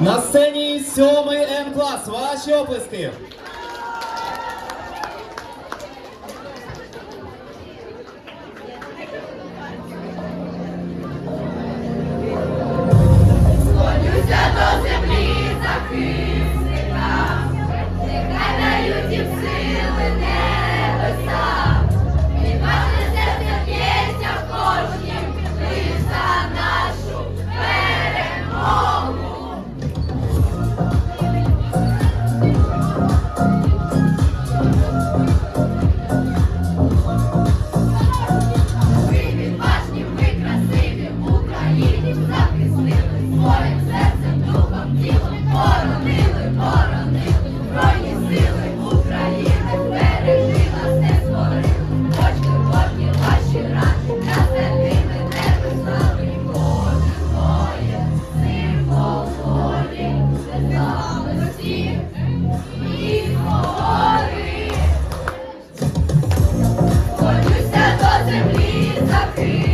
На сцені сьомий М клас. Ваші оплески. Amen.